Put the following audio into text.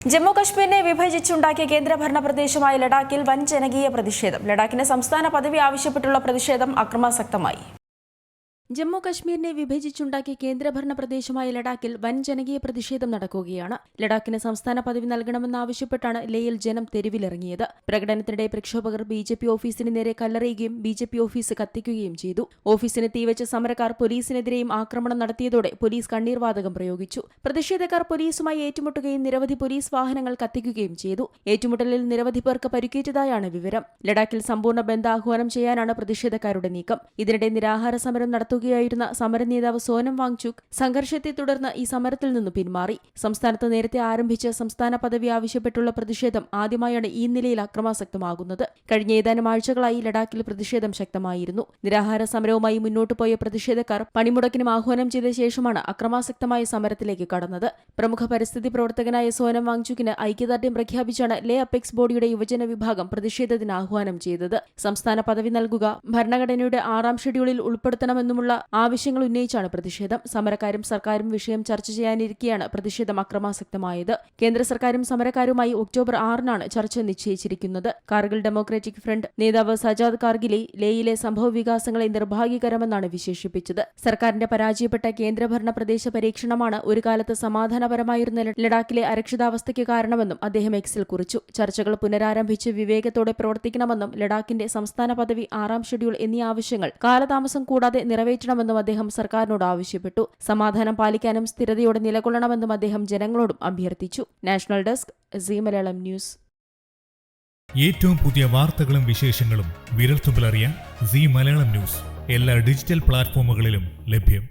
ജമ്മു കശ്മീരിനെ വിഭജിച്ചുണ്ടാക്കിയ കേന്ദ്രഭരണ പ്രദേശമായ ലഡാക്കിൽ വൻ ജനകീയ പ്രതിഷേധം. ലഡാക്കിന് സംസ്ഥാന പദവി ആവശ്യപ്പെട്ടുള്ള പ്രതിഷേധം അക്രമാസക്തമായി. ജമ്മു കശ്മീരിനെ വിഭജിച്ചുണ്ടാക്കിയ കേന്ദ്രഭരണ പ്രദേശമായ ലഡാക്കിൽ വൻ ജനകീയ പ്രതിഷേധം നടക്കുകയാണ്. ലഡാക്കിന് സംസ്ഥാന പദവി നൽകണമെന്നാവശ്യപ്പെട്ടാണ് ലേയിൽ ജനം തെരുവിലിറങ്ങിയത്. പ്രകടനത്തിനിടെ പ്രക്ഷോഭകർ ബി ജെ പി ഓഫീസിന് നേരെ കല്ലെറിയുകയും ബി ജെ പി ഓഫീസ് കത്തിക്കുകയും ചെയ്തു. ഓഫീസിന് തീവച്ച സമരക്കാർ പോലീസിനെതിരെയും ആക്രമണം നടത്തിയതോടെ പോലീസ് കണ്ണീർവാതകം പ്രയോഗിച്ചു. പ്രതിഷേധക്കാർ പോലീസുമായി ഏറ്റുമുട്ടുകയും നിരവധി പോലീസ് വാഹനങ്ങൾ കത്തിക്കുകയും ചെയ്തു. ഏറ്റുമുട്ടലിൽ നിരവധി പേർക്ക് പരിക്കേറ്റതായാണ് വിവരം. ലഡാക്കിൽ സമ്പൂർണ ബന്ദ് ആഹ്വാനം ചെയ്യാനാണ് പ്രതിഷേധക്കാരുടെ നീക്കം. ഇതിനിടെ നിരാഹാര സമരം നടത്തുകയായിരുന്ന സമരനേതാവ് സോനം വാങ്ചുക് സംഘർഷത്തെ തുടർന്ന് ഈ സമരത്തിൽ നിന്ന് പിന്മാറി. സംസ്ഥാനത്ത് നേരത്തെ ആരംഭിച്ച സംസ്ഥാന പദവി ആവശ്യപ്പെട്ടുള്ള പ്രതിഷേധം ആദ്യമായാണ് ഈ നിലയിൽ അക്രമാസക്തമാകുന്നത്. കഴിഞ്ഞ ഏതാനും ആഴ്ചകളായി ലഡാക്കിൽ പ്രതിഷേധം ശക്തമായിരുന്നു. നിരാഹാര സമരവുമായി മുന്നോട്ടു പോയ പ്രതിഷേധക്കാർ പണിമുടക്കിനും ആഹ്വാനം ചെയ്ത ശേഷമാണ് അക്രമാസക്തമായ സമരത്തിലേക്ക് കടന്നത്. പ്രമുഖ പരിസ്ഥിതി പ്രവർത്തകനായ സോനം വാങ്ചുക്കിന് ഐക്യദാർഢ്യം പ്രഖ്യാപിച്ചാണ് ലേ അപെക്സ് ബോഡിയുടെ യുവജന വിഭാഗം പ്രതിഷേധത്തിന് ആഹ്വാനം ചെയ്തത്. സംസ്ഥാന പദവി നൽകുക ഭരണഘടനയുടെ ആറാം ഷെഡ്യൂളിൽ ഉൾപ്പെടുത്തണമെന്നുമുള്ള ആവശ്യങ്ങൾ ഉന്നയിച്ചാണ് പ്രതിഷേധം. സമരക്കാരും സർക്കാരും വിഷയം ചർച്ച ചെയ്യാനിരിക്കെയാണ് പ്രതിഷേധം അക്രമാസക്തമായത്. കേന്ദ്ര സർക്കാരും സമരക്കാരുമായി ഒക്ടോബർ ആറിനാണ് ചർച്ച നിശ്ചയിച്ചിരിക്കുന്നത്. കാർഗിൽ ഡെമോക്രാറ്റിക് ഫ്രണ്ട് നേതാവ് സജാദ് കാർഗിലെ ലേയിലെ സംഭവ വികാസങ്ങളെ നിർഭാഗ്യകരമെന്നാണ് വിശേഷിപ്പിച്ചത്. സർക്കാരിന്റെ പരാജയപ്പെട്ട കേന്ദ്രഭരണ പ്രദേശ പരീക്ഷണമാണ് ഒരു കാലത്ത് സമാധാനപരമായിരുന്ന ലഡാക്കിലെ അരക്ഷിതാവസ്ഥയ്ക്ക് കാരണമെന്നും അദ്ദേഹം എക്സിൽ കുറിച്ചു. ചർച്ചകൾ പുനരാരംഭിച്ച് വിവേകത്തോടെ പ്രവർത്തിക്കണമെന്നും ലഡാക്കിന്റെ സംസ്ഥാന പദവി ആറാം ഷെഡ്യൂൾ എന്നീ ആവശ്യങ്ങൾ കാലതാമസം കൂടാതെ നിറവേറ്റണമെന്നും അദ്ദേഹം സർക്കാരിനോട് ആവശ്യപ്പെട്ടു. സമാധാനം പാലിക്കാനും സ്ഥിരതയോടെ നിലകൊള്ളണമെന്നും അദ്ദേഹം ജനങ്ങളോടും അഭ്യർത്ഥിച്ചു. National desk C Malayalam news. ഏറ്റവും പുതിയ വാർത്തകളും വിശേഷങ്ങളും വിരൽത്തുമ്പിലറിയാൻ സി മലയാളം ന്യൂസ് എല്ലാ ഡിജിറ്റൽ പ്ലാറ്റ്ഫോമുകളിലും ലഭ്യം.